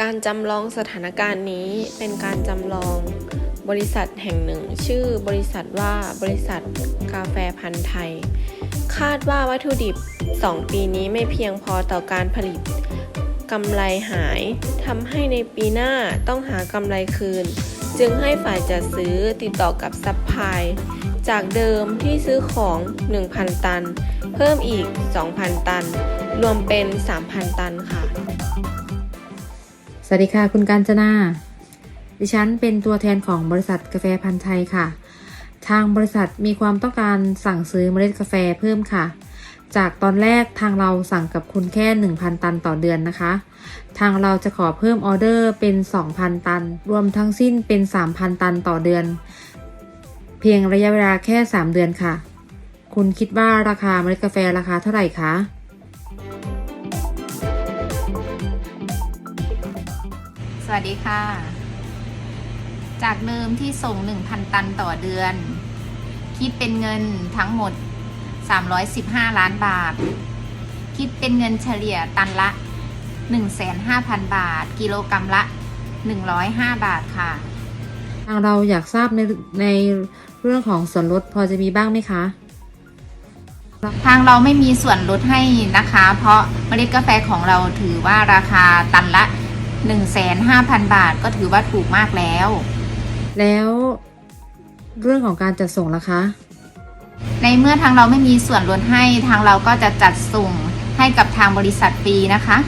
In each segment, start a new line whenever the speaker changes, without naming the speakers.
การจำลองสถานการณ์นี้เป็นการจำลองบริษัทแห่งหนึ่ง ชื่อบริษัทว่าบริษัทกาแฟพันธุ์ไทย คาดว่าวัตถุดิบ 2 ปีนี้ไม่เพียงพอต่อการผลิตกำไรหายทำให้ในปีหน้าต้องหากำไรคืน จึงให้ฝ่ายจัดซื้อติดต่อกับซัพพลายจากเดิมที่ซื้อของ 1,000 ตัน เพิ่มอีก 2,000 ตัน รวมเป็น 3,000 ตันค่ะ
สวัสดีค่ะ คุณการจนา ดิฉันเป็นตัวแทนของบริษัทกาแฟพันธุ์ไทยค่ะ ทางบริษัทมีความต้องการสั่งซื้อเมล็ดกาแฟเพิ่มค่ะ จากตอนแรกทางเราสั่งกับคุณแค่ 1,000 ตันต่อเดือนนะคะ ทางเราจะขอเพิ่มออเดอร์เป็น 2,000 ตัน รวมทั้งสิ้นเป็น 3,000 ตันต่อเดือน เพียงระยะเวลาแค่ 3 เดือนค่ะ คุณคิดว่าราคาเมล็ดกาแฟราคาเท่าไหร่คะ
สวัสดีค่ะ จากเดิมที่ส่ง 1,000 ตันต่อเดือน คิดเป็นเงินทั้งหมด 315 ล้านบาท คิดเป็นเงินเฉลี่ยตันละ 1,500,000 บาท กิโลกรรัมละ 105 บาทค่ะ
ทางเราอยากทราบในในเรื่องของส่วนลดพอจะมีบ้างไหมคะ
ทางเราไม่มีส่วนลดให้นะคะ เพราะเมล็ดกาแฟของเราถือว่าราคาตันละ 1,500,000 บาทก็ถือว่าถูกมากแล้ว
แล้วเรื่องของการจัดส่งล่ะคะ
ในเมื่อทางเราไม่มีส่วนลดให้ทางเราก็จะจัดส่งให้กับทางบริษัทฟรีนะคะ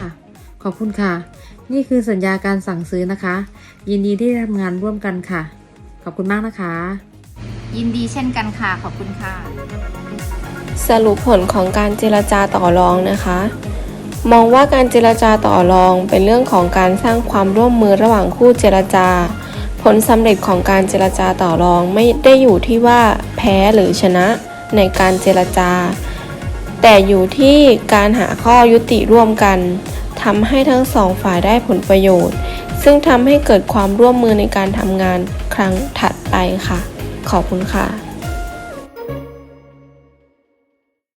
ค่ะขอบคุณค่ะ นี่คือสัญญาการสั่งซื้อนะคะ ยินดีที่ได้ทำงานร่วมกันค่ะ ขอบคุณมากนะคะ
ยินดีเช่นกันค่ะ ขอบคุณค่ะ
สรุปผลของการเจรจาต่อรองนะคะ มองว่าการเจรจาต่อรองเป็นเรื่องของการสร้างความร่วมมือระหว่างคู่เจรจา ผลสำเร็จของการเจรจาต่อรองไม่ได้อยู่ที่ว่าแพ้หรือชนะในการเจรจา แต่อยู่ที่การหาข้อยุติร่วมกันทำให้ทั้งสองฝ่ายได้ผลประโยชน์ ซึ่งทำให้เกิดความร่วมมือในการทำงานครั้งถัดไปค่ะ ขอบคุณค่ะ